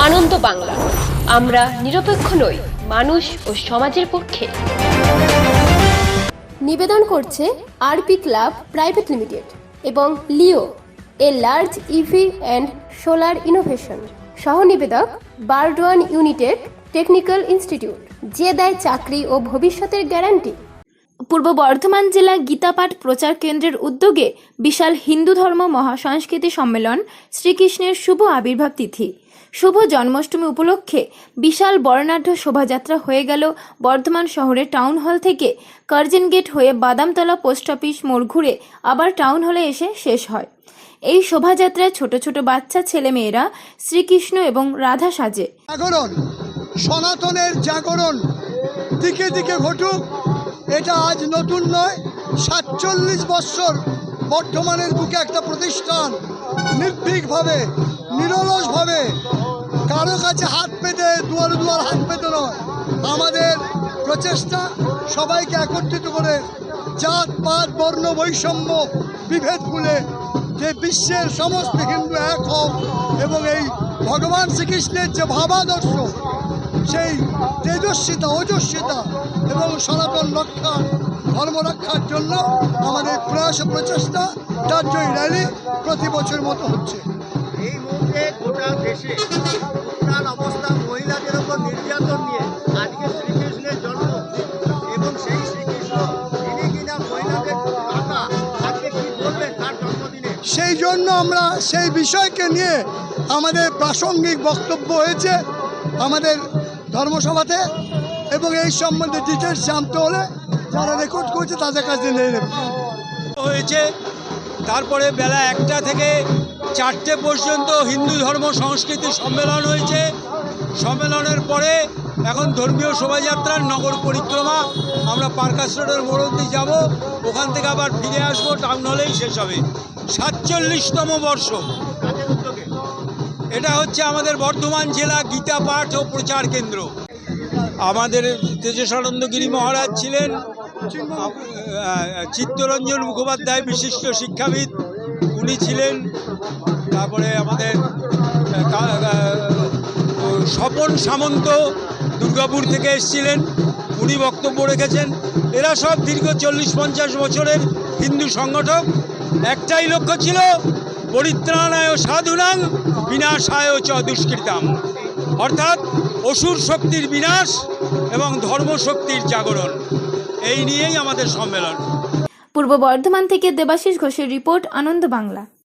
আনন্দ বাংলা। আমরা নিরপেক্ষ নই মানুষ ও সমাজের পক্ষে। নিবেদন করছে আরপি ক্লাব প্রাইভেট লিমিটেড এবং Leo a large EV and solar innovation. সহ নিবেদক বারডোয়ান ইউনিটেড টেকনিক্যাল ইনস্টিটিউট যে দেয় চাকরি ও ভবিষ্যতের গ্যারান্টি। পূর্ব বর্ধমান জেলা গীতাপাঠ প্রচার কেন্দ্রের উদ্যোগে বিশাল হিন্দু ধর্ম মহাসংস্কৃতি সম্মেলন শ্রীকৃষ্ণের শুভ আবির্ভাব তিথি। শুভ জন্মাষ্টমী উপলক্ষে বিশাল বর্ণাঢ্য শোভাযাত্রা হয়ে গেল বর্ধমান শহরের টাউন হল থেকে। কার্জন গেট হয়ে বাদামতলা পোস্ট অফিস মোড় ঘুরে আবার টাউন হলে এসে শেষ হয়। এই শোভাযাত্রায় ছোট ছোট বাচ্চা, ছেলেমেয়েরা শ্রীকৃষ্ণ এবং রাধা সাজে। জাগরণ, সনাতনের জাগরণ দিকে দিকে ঘটুক, এটা আজ নতুন নয়, সাতচল্লিশ বৎসর বর্ধমানের বুকে একটা প্রতিষ্ঠান নির্ভীকভাবে নিরলসভাবে কারও কাছে হাত পেতে, দুয়ারে দুয়ার হাত পেতে নয়। আমাদের প্রচেষ্টা সবাইকে একত্রিত করে জাত, পাত, বর্ণ, বৈষম্য বিভেদ ভুলে যে বিশ্বের সমস্ত হিন্দু এক হোক এবং এই ভগবান শ্রীকৃষ্ণের যে ভাবাদর্শ, সেই তেজস্বিতা, ওজস্বিতা এবং সনাতন রক্ষা, ধর্ম রক্ষার জন্য আমাদের প্রয়াস প্রচেষ্টা, তার জয় র্যালি প্রতি বছর মতো হচ্ছে। সেই জন্য আমরা সেই বিষয়কে নিয়ে আমাদের প্রাসঙ্গিক বক্তব্য হয়েছে আমাদের ধর্মসভাতে এবং এই সম্বন্ধে ডিটেলস জানতে হলে যারা রেকর্ড করছে তাদের কাছে নিয়ে নেবে। হয়েছে, তারপরে বেলা একটা থেকে চারটে পর্যন্ত হিন্দু ধর্ম সংস্কৃতি সম্মেলন হয়েছে। সম্মেলনের পরে এখন ধর্মীয় শোভাযাত্রার নগর পরিক্রমা, আমরা পার্কাস রোডের মোড় যাব, ওখান থেকে আবার ফিরে আসব টাউন হলেই শেষ হবে। সাতচল্লিশতম বর্ষ। এটা হচ্ছে আমাদের বর্ধমান জেলা গীতা পাঠ ও প্রচার কেন্দ্র। আমাদের তেজসানন্দ গিরি মহারাজ ছিলেন চিত্তরঞ্জন মুখোপাধ্যায় বিশিষ্ট শিক্ষাবিদ। উনি ছিলেন, তারপরে আমাদের স্বপন সামন্ত দুর্গাপুর থেকে এসেছিলেন, উনি বক্তব্য রেখেছেন। এরা সব দীর্ঘ চল্লিশ পঞ্চাশ বছরের হিন্দু সংগঠক। একটাই লক্ষ্য ছিল পরিত্রাণায় সাধুনাং, বিনাশায় চ দুষ্কৃতাম। অর্থাৎ অসুর শক্তির বিনাশ এবং ধর্মশক্তির জাগরণ। এই নিয়েই আমাদের সম্মেলন। পূর্ব বর্ধমান থেকে দেবাশিস ঘোষের রিপোর্ট, আনন্দ বাংলা।